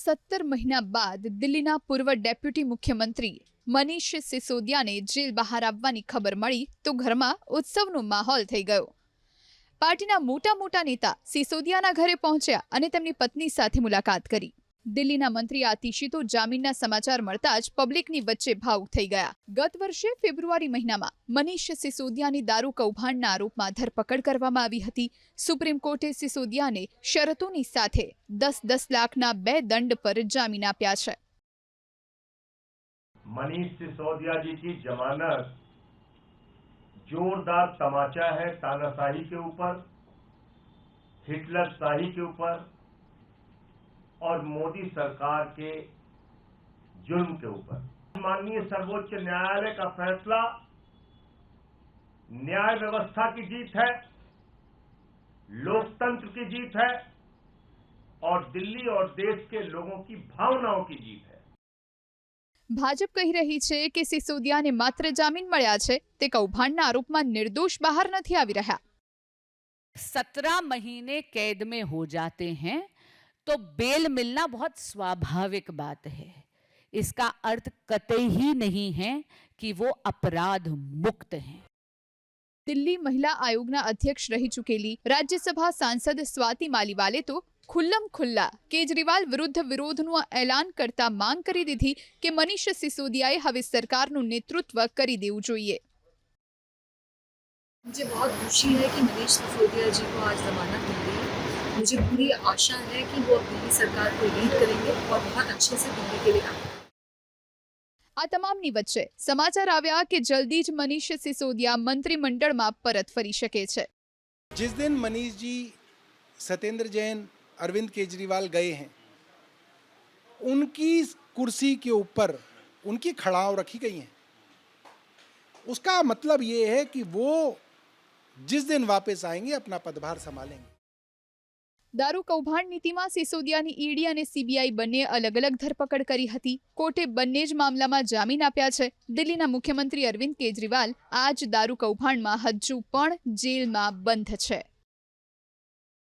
સત્તર મહિના બાદ દિલ્હીના પૂર્વ ડેપ્યુટી મુખ્યમંત્રી મનીષ સિસોદિયાને જેલ બહાર આવવાની ખબર મળી તો ઘરમાં ઉત્સવનો માહોલ થઈ ગયો. પાર્ટીના મોટા મોટા નેતા સિસોદિયાના ઘરે પહોંચ્યા અને તેમની પત્ની સાથે મુલાકાત કરી. દિલ્હીના મંત્રી આતિશી તો જામીનના સમાચાર મળતા જ પબ્લિકની વચ્ચે ભાવુક થઈ ગયા ગત વર્ષે ફેબ્રુઆરી મહિનામાં મનીષ સિસોદિયાની દારૂ કૌભાંડના આરોપમાં ધરપકડ કરવામાં આવી હતી સુપ્રીમ કોર્ટે સિસોદિયાને શરતોની સાથે દસ દસ લાખના બે દંડ પર જામીન આપ્યા છે मनीष सिसोदिया जी की जमानत जोरदार तमाचा है तानाशाही के ऊपर हिटलर शाही के ऊपर और मोदी सरकार के जुल्म के ऊपर माननीय सर्वोच्च न्यायालय का फैसला न्याय व्यवस्था की जीत है लोकतंत्र की जीत है और दिल्ली और देश के लोगों की भावनाओं की जीत है ભાજપ કહી રહી છે કે સિસોદિયાને માત્ર જામીન મળ્યા છે તે કૌભાંડના આરોપમાં નિર્દોષ બહાર નથી આવી રહ્યા सत्रह महीने कैद में हो जाते हैं तो बेल मिलना बहुत स्वाभाविक बात है इसका अर्थ कतई ही नहीं है कि वो अपराध मुक्त हैं દિલ્હી મહિલા આયોગના અધ્યક્ષ રહી ચૂકેલી રાજ્યસભા સાંસદ સ્વાતિ માલીવાલે તો ખુલ્લમ ખુલ્લા કેજરીવાલ વિરુદ્ધ વિરોધનું એલાન કરતા માંગ કરી દીધી કે મનીષ સિસોદિયાએ હવે સરકારનું નેતૃત્વ કરી દેવું જોઈએ मुझे बहुत खुशी है कि मनीष सिसोदिया जी को आज जमानत मिल गई है मुझे पूरी आशा है कि वो अब दिल्ली सरकार को लीड करेंगे और बहुत अच्छे से दिल्ली के लिए काम करेंगे આ તમામની વચ્ચે સમાચાર આવ્યા કે જલ્દી જ મનીષ સિસોદિયા મંત્રીમંડળમાં પરત ફરી શકે છે जिस दिन मनीष जी सत्येंद्र जैन अरविंद केजरीवाल गए हैं उनकी कुर्सी के ऊपर उनकी खड़ाव रखी गई हैं उसका मतलब ये है कि वो जिस दिन वापस आएंगे अपना पदभार संभालेंगे દારૂ કૌભાંડ નીતિમાં સિસોદિયાની ઈડી અને સીબીઆઈ બંને અલગ અલગ ધરપકડ કરી હતી. કોર્ટે બંને જ મામલામાં જામીન આપ્યા છે. દિલ્હીના મુખ્યમંત્રી અરવિંદ કેજરીવાલ આ જ દારૂ કૌભાંડમાં હજુ પણ જેલમાં બંધ છે.